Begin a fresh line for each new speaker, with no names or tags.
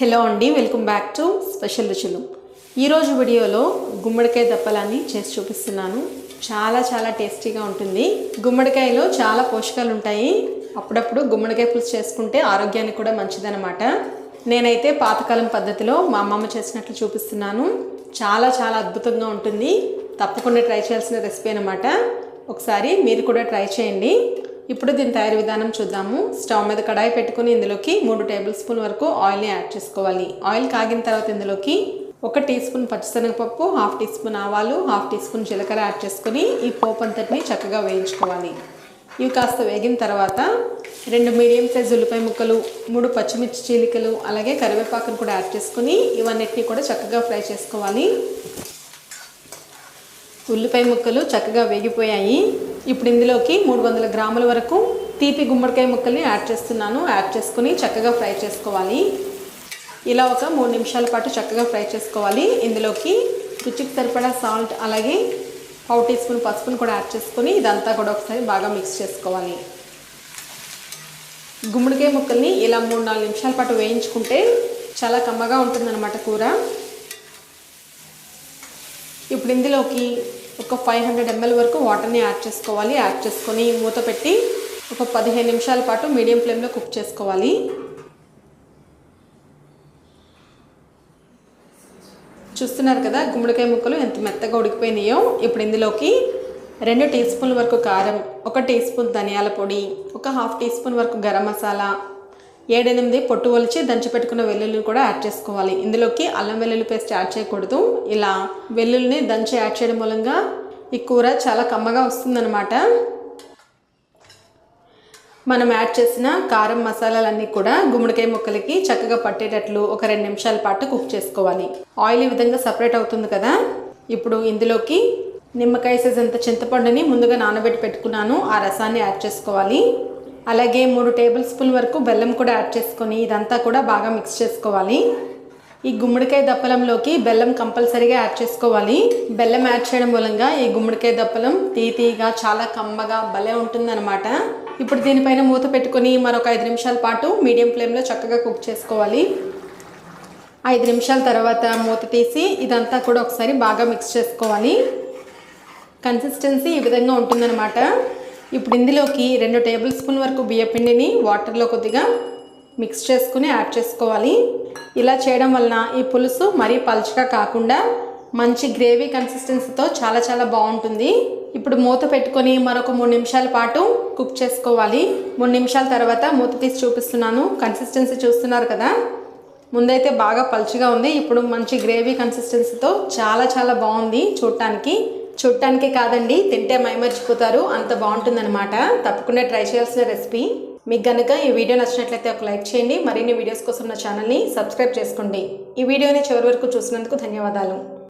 Hello అండి welcome back to special రుచులు. ఈరోజు వీడియోలో గుమ్మడికాయ దప్పలాన్ని చేసి చూపిస్తున్నాను. చాలా చాలా టేస్టీగా ఉంటుంది. గుమ్మడికాయలో చాలా పోషకాలు ఉంటాయి. అప్పుడప్పుడు గుమ్మడికాయ పులుసు చేసుకుంటే ఆరోగ్యానికి కూడా మంచిదన్నమాట. నేనైతే పాతకాలం పద్ధతిలో మా అమ్మమ్మ చేసినట్లు చూపిస్తున్నాను. చాలా చాలా అద్భుతంగా ఉంటుంది. తప్పకుండా ట్రై చేయాల్సిన రెసిపీ అనమాట ఒకసారి మీరు కూడా ట్రై చేయండి. ఇప్పుడు దీని తయారీ విధానం చూద్దాము. స్టవ్ మీద కడాయి పెట్టుకుని ఇందులోకి మూడు టేబుల్ స్పూన్ వరకు ఆయిల్ని యాడ్ చేసుకోవాలి. ఆయిల్ కాగిన తర్వాత ఇందులోకి ఒక టీ స్పూన్ పచ్చిశనగపప్పు హాఫ్ టీ స్పూన్ ఆవాలు హాఫ్ టీ స్పూన్ జీలకర్ర యాడ్ చేసుకుని ఈ పోపు అంతటిని చక్కగా వేయించుకోవాలి. ఇవి కాస్త వేగిన తర్వాత రెండు మీడియం సైజ్ ఉల్లిపాయ ముక్కలు మూడు పచ్చిమిర్చి చీలికలు అలాగే కరివేపాకును కూడా యాడ్ చేసుకుని ఇవన్నిటిని కూడా చక్కగా ఫ్రై చేసుకోవాలి. ఉల్లిపాయ ముక్కలు చక్కగా వేగిపోయాయి. ఇప్పుడు ఇందులోకి మూడు వందల గ్రాముల వరకు తీపి గుమ్మడికాయ ముక్కల్ని యాడ్ చేస్తున్నాను. యాడ్ చేసుకుని చక్కగా ఫ్రై చేసుకోవాలి. ఇలా ఒక మూడు నిమిషాల పాటు చక్కగా ఫ్రై చేసుకోవాలి. ఇందులోకి రుచికి సరిపడా సాల్ట్ అలాగే పావు టీ స్పూన్ పసుపును కూడా యాడ్ చేసుకొని ఇదంతా కూడా ఒకసారి బాగా మిక్స్ చేసుకోవాలి. గుమ్మడికాయ ముక్కల్ని ఇలా మూడు నాలుగు నిమిషాల పాటు వేయించుకుంటే చాలా కమ్మగా ఉంటుందన్నమాట కూర. ఇప్పుడు ఇందులోకి ఒక ఫైవ్ హండ్రెడ్ ఎంఎల్ వరకు వాటర్ని యాడ్ చేసుకోవాలి. యాడ్ చేసుకొని మూత పెట్టి ఒక పదిహేను నిమిషాల పాటు మీడియం ఫ్లేమ్లో కుక్ చేసుకోవాలి. చూస్తున్నారు కదా గుమ్మడికాయ ముక్కలు ఎంత మెత్తగా ఉడికిపోయినాయో. ఇప్పుడు ఇందులోకి రెండు టీ స్పూన్ల వరకు కారం ఒక టీ స్పూన్ ధనియాల పొడి ఒక హాఫ్ టీ స్పూన్ వరకు గరం మసాలా ఏడెనిమిది పొట్టు ఒలిచి దంచి పెట్టుకున్న వెల్లుల్లిని కూడా యాడ్ చేసుకోవాలి. ఇందులోకి అల్లం వెల్లుల్లి పేస్ట్ యాడ్ చేయకూడదు. ఇలా వెల్లుల్లిని దంచి యాడ్ చేయడం మూలంగా ఈ కూర చాలా కమ్మగా వస్తుందన్నమాట. మనం యాడ్ చేసిన కారం మసాలాలన్నీ కూడా గుమ్మడికాయ ముక్కలకి చక్కగా పట్టేటట్లు ఒక రెండు నిమిషాల పాటు కుక్ చేసుకోవాలి. ఆయిల్ ఈ విధంగా సపరేట్ అవుతుంది కదా? ఇప్పుడు ఇందులోకి నిమ్మకాయ సైజ్ అంత చింతపండుని ముందుగా నానబెట్టి పెట్టుకున్నాను. ఆ రసాన్ని యాడ్ చేసుకోవాలి. అలాగే మూడు టేబుల్ స్పూన్ వరకు బెల్లం కూడా యాడ్ చేసుకొని ఇదంతా కూడా బాగా మిక్స్ చేసుకోవాలి. ఈ గుమ్మడికాయ దప్పలంలోకి బెల్లం కంపల్సరీగా యాడ్ చేసుకోవాలి. బెల్లం యాడ్ చేయడం మూలంగా ఈ గుమ్మడికాయ దప్పలం తీతీగా చాలా కమ్మగా భలే ఉంటుందన్నమాట. ఇప్పుడు దీనిపైన మూత పెట్టుకొని మరొక ఐదు నిమిషాల పాటు మీడియం ఫ్లేమ్లో చక్కగా కుక్ చేసుకోవాలి. ఐదు నిమిషాల తర్వాత మూత తీసి ఇదంతా కూడా ఒకసారి బాగా మిక్స్ చేసుకోవాలి. కన్సిస్టెన్సీ ఈ విధంగా ఉంటుందన్నమాట. ఇప్పుడు ఇందులోకి రెండు టేబుల్ స్పూన్ వరకు బియ్యపిండిని వాటర్లో కొద్దిగా మిక్స్ చేసుకుని యాడ్ చేసుకోవాలి. ఇలా చేయడం వలన ఈ పులుసు మరీ పలుచగా కాకుండా మంచి గ్రేవీ కన్సిస్టెన్సీతో చాలా చాలా బాగుంటుంది. ఇప్పుడు మూత పెట్టుకొని మరొక మూడు నిమిషాల పాటు కుక్ చేసుకోవాలి. మూడు నిమిషాల తర్వాత మూత తీసి చూపిస్తున్నాను. కన్సిస్టెన్సీ చూస్తున్నారు కదా? ముందైతే బాగా పలుచగా ఉంది. ఇప్పుడు మంచి గ్రేవీ కన్సిస్టెన్సీతో చాలా చాలా బాగుంది చూడటానికి. చూడటానికే కాదండి తింటే మైమర్చిపోతారు. అంత బాగుంటుందన్నమాట. తప్పకుండా ట్రై చేయాల్సిన రెసిపీ. మీకు కనుక ఈ వీడియో నచ్చినట్లయితే ఒక లైక్ చేయండి. మరిన్ని వీడియోస్ కోసం నా ఛానల్ని సబ్స్క్రైబ్ చేసుకోండి. ఈ వీడియోని చివరి వరకు చూసినందుకు ధన్యవాదాలు.